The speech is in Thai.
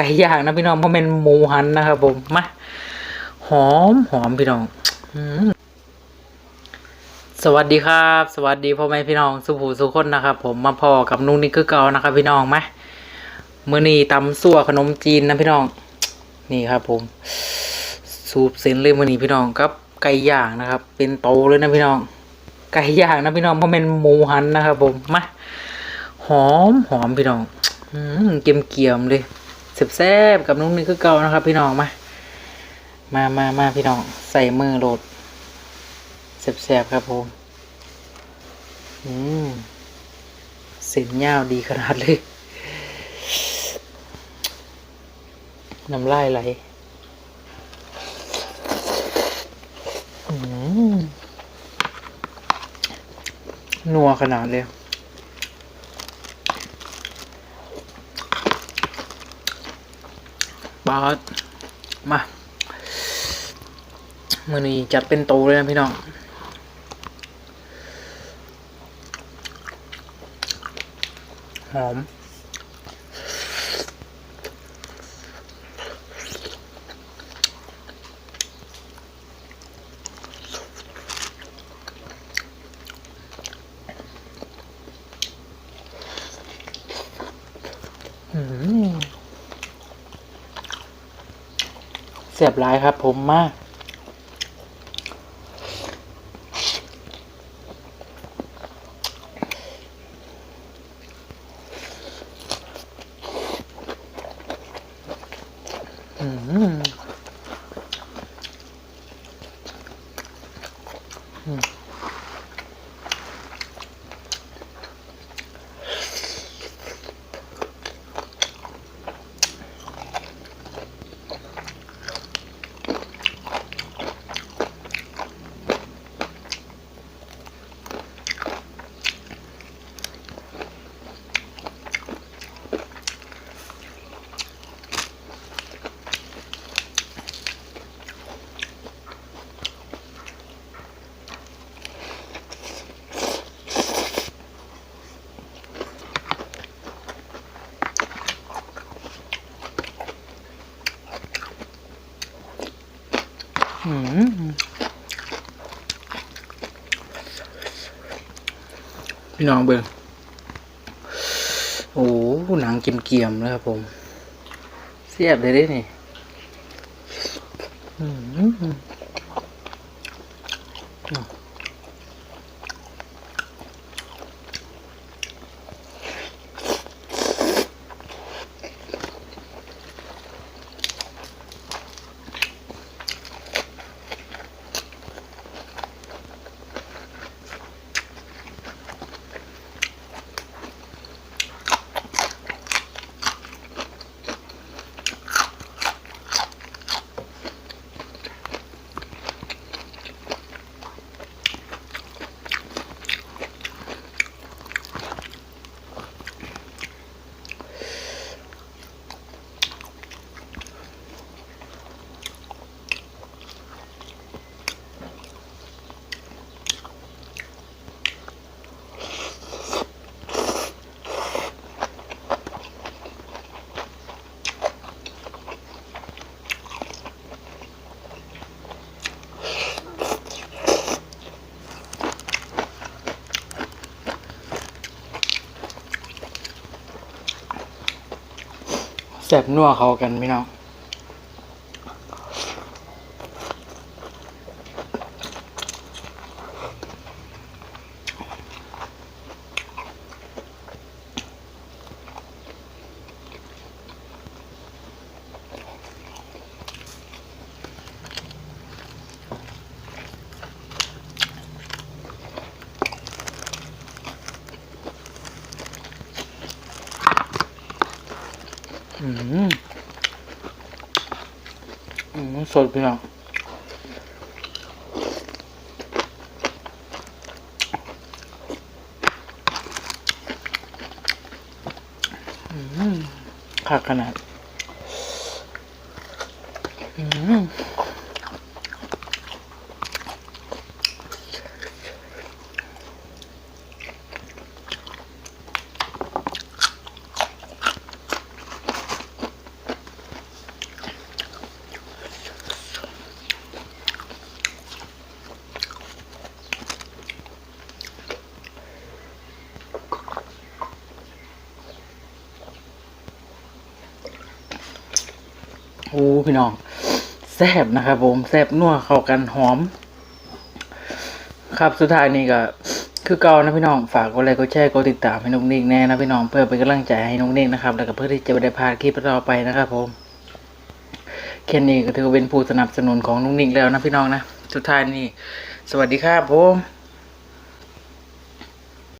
ไก่ย่างนะพี่น้องเพราะเป็นหมูหันนะครับผมมาหอมหอมพี่น้องสวัสดีครับ สวัสดีพ่อแม่พี่น้องสุภูสุคนนะครับ ผมมาพอกับนุ่งนี่คือเก่านะครับ พี่น้องมามื้อนี้ตำซั่วขนมจีนนะพี่น้อง นี่ครับ ผมสูบเส้นเลยมื้อนี้พี่น้องกับไก่ย่างนะครับ เป็นโตเลยนะพี่น้อง ไก่ย่างนะพี่น้องเพราะเป็นหมูหันนะครับ ผมมาหอมหอมพี่น้องอืมเกรียมเกียมเลย แซ่บๆกับนุ่งนี่คือเก่านะครับ พี่น้องมา มามามาพี่น้องใส่มือโหลดแซ่บๆครับผมอืมเส้นยาวดีขนาดเลยน้ำลายไหลอืมนัวขนาดเลย บาสมามือนี้จัดเป็นโตเลยนะพี่น้องหอมอืม เสียบหลายครับ ผมมากอืม พี่น้องเบิ่งโอ้หนังเกรียมๆแล้วครับผม เสียบเลยด้นี่อืม แสบนัวเขากันพี่น้อง อืมอืมสดพี่น้องอืมขาดขนาด อืม อู้พี่น้องแซ่บนะครับผมแซ่บนัวเข้ากันหอม ครับสุดท้ายนี้ก็คือเก่านะพี่น้องฝากกดไลค์กดแชร์กดติดตามให้นุกนิกแน่นะพี่น้องเพื่อเป็นกำลังใจให้นุกนิกนะครับ แล้วก็เพื่อที่จะไม่ได้พลาดคลิปต่อไปนะครับผมแค่นี้ก็ถือเป็นผู้สนับสนุนของนุกนิกแล้วนะพี่น้องนะสุดท้ายนี้สวัสดีครับผม